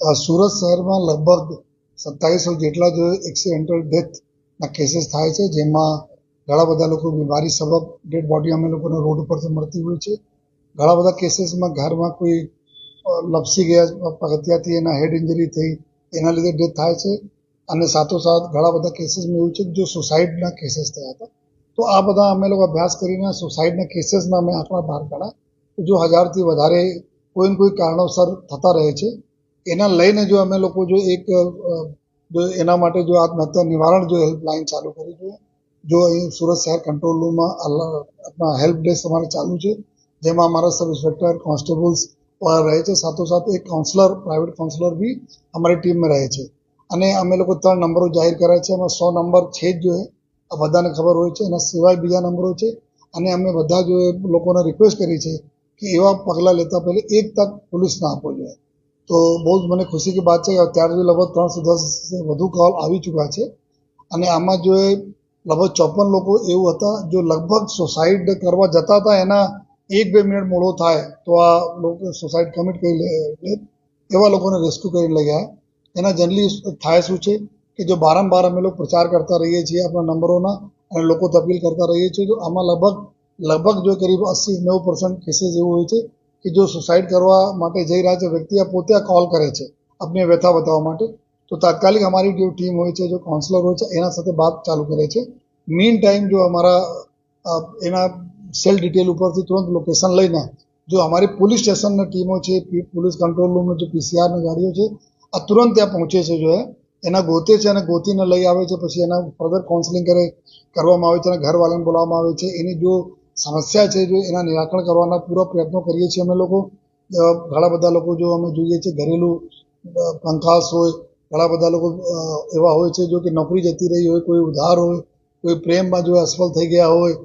સુરત શહેરમાં લગભગ સત્તાવીસો જેટલા જો એક્સિડેન્ટલ ડેથના કેસીસ થાય છે, જેમાં ઘણા બધા લોકો બીમારી સબબ ડેડ બોડી અમે લોકોને રોડ ઉપરથી મળતી હોય છે. ઘણા બધા કેસીસમાં ઘરમાં કોઈ લપસી ગયા, પગથિયાથી એના હેડ ઇન્જરી થઈ, એના લીધે ડેથ થાય છે. અને સાથોસાથ ઘણા બધા કેસીસમાં એવું છે જો સુસાઇડના કેસીસ થયા હતા, તો આ બધા અમે લોકો અભ્યાસ કરીને સુસાઇડના કેસીસના અમે આંકડા બહાર કાઢ્યા. જો હજારથી વધારે કોઈ ને કોઈ કારણોસર થતા રહે છે એના લઈને જો અમે લોકો જો એક જો એના માટે જો આત્મહત્યા નિવારણ જો હેલ્પલાઇન ચાલુ કરી છે, જો અહીં સુરત શહેર કંટ્રોલ રૂમમાં આપણા હેલ્પ ડેસ્ક અમારે ચાલુ છે, જેમાં અમારા સબ ઇન્સ્પેક્ટર કોન્સ્ટેબલ્સ રહે છે. સાથોસાથ એક કાઉન્સલર પ્રાઇવેટ કાઉન્સલર બી અમારી ટીમમાં રહે છે. અને અમે લોકો ત્રણ નંબરો જાહેર કર્યા છે. એમાં સો નંબર છે જ જો એ. આ બધાને ખબર હોય છે. એના સિવાય બીજા નંબરો છે. અને અમે બધા જો લોકોને રિક્વેસ્ટ કરી છે કે એવા પગલાં લેતા પહેલે એક તક પોલીસને આપવો જોઈએ. તો બહુ જ મને ખુશી કે વાત છે કે અત્યાર સુધી લગભગ ત્રણ દસ વધુ કોલ આવી ચૂક્યા છે. અને આમાં જો એ લગભગ ચોપન લોકો એવું હતા, જો લગભગ સોસાઇડ કરવા જતા હતા, એના એક બે મિનિટ મોડો થાય, તો આ લોકો સોસાઇડ કમિટ કરી લે એવા લોકોને રેસ્ક્યુ કરી લઈ ગયા એના જનરલી થાય શું છે કે જો બારંબાર અમે લોકો પ્રચાર કરતા રહીએ છીએ આપણા નંબરોના, અને લોકો તપીલ કરતા રહીએ છીએ તો આમાં લગભગ લગભગ જો કરીબ અસી નેવું પર્સન્ટ કેસીસ એવું હોય છે. કે જો સુસાઇડ કરવા માટે જઈ રહ્યા છે, વ્યક્તિ આ પોતે આ કોલ કરે છે, આપને વ્યથા બતાવવા માટે, તો તાત્કાલિક અમારી જે ટીમ હોય છે, જો કાઉન્સલર હોય છે, એના સાથે વાત ચાલુ કરે છે. મેઇન ટાઈમ જો અમારા એના સેલ ડિટેલ ઉપરથી તુરંત લોકેશન લઈને, જો અમારી પોલીસ સ્ટેશનની ટીમો છે પોલીસ કંટ્રોલ રૂમનો જે પીસીઆરની ગાડીઓ છે, આ તુરંત ત્યાં પહોંચે છે, જો એના ગોતે છે અને ગોતીને લઈ આવે છે, પછી એના ફર્ધર કાઉન્સલિંગ કરે, કરવામાં આવે છે, અને ઘરવાળાને બોલાવવામાં આવે છે, એની જો સમસ્યા છે જો એના નિરાકરણ કરવાના પૂરા પ્રયત્નો કરીએ છીએ અમે લોકો. ઘણા બધા લોકો જો અમે જોઈએ છીએ ઘરેલું પંખાસ હોય, ઘણા બધા લોકો એવા હોય છે જો કે નોકરી જતી રહી હોય, કોઈ ઉધાર હોય, કોઈ પ્રેમમાં જો અસફળ થઈ ગયા હોય,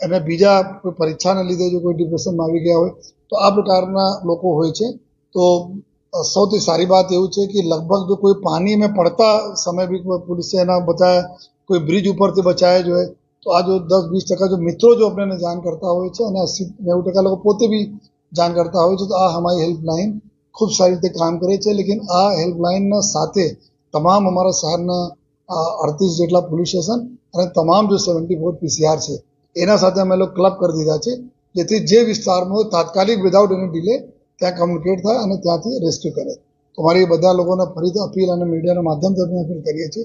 અને બીજા કોઈ પરીક્ષાને લીધે જો કોઈ ડિપ્રેશનમાં આવી ગયા હોય, તો આ પ્રકારના લોકો હોય છે. તો સૌથી સારી વાત એવું છે કે લગભગ જો કોઈ પાણીમાં પડતા સમય બી પોલીસે એના બચાવ્યા કોઈ બ્રિજ ઉપરથી બચાવ્યા જો है તો આ જો દસ, વીસ ટકા જો મિત્રો જો આપણને જાણ કરતા હોય છે અને અસી નેવું ટકા લોકો પોતે બી જાણ કરતા હોય છે, તો આ અમારી હેલ્પલાઇન ખૂબ સારી રીતે કામ કરે છે. લેકિન આ હેલ્પલાઇનના સાથે તમામ અમારા શહેરના અડતીસ જેટલા પોલીસ સ્ટેશન અને તમામ જો સેવન્ટી ફોર પીસીઆર છે, એના સાથે અમે લોકો ક્લબ કરી દીધા છે. જેથી જે વિસ્તારમાં તાત્કાલિક વિધાઉટ એની ડિલે ત્યાં કમ્યુનિકેટ થાય અને ત્યાંથી રેસ્ક્યુ કરે. તો મારી બધા લોકોને ફરીથી અપીલ અને મીડિયાના માધ્યમથી અમે અપીલ કરીએ છીએ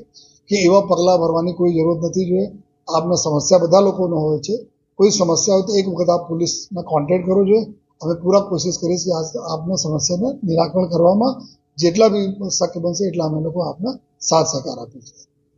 કે એવા પગલાં ભરવાની કોઈ જરૂરત નથી જોઈએ. આપને સમસ્યા બધા લોકોનો હોય છે. કોઈ સમસ્યા હોય તો એક વખત આપ પોલીસને કોન્ટેક્ટ કરો જોઈએ અમે પૂરા કોશિશ કરીશ કે આ આપને સમસ્યાને નિરાકરણ કરવામાં જેટલા બી શક્ય બનશે એટલા અમે લોકો આપને સાથ સહકાર આપીશું.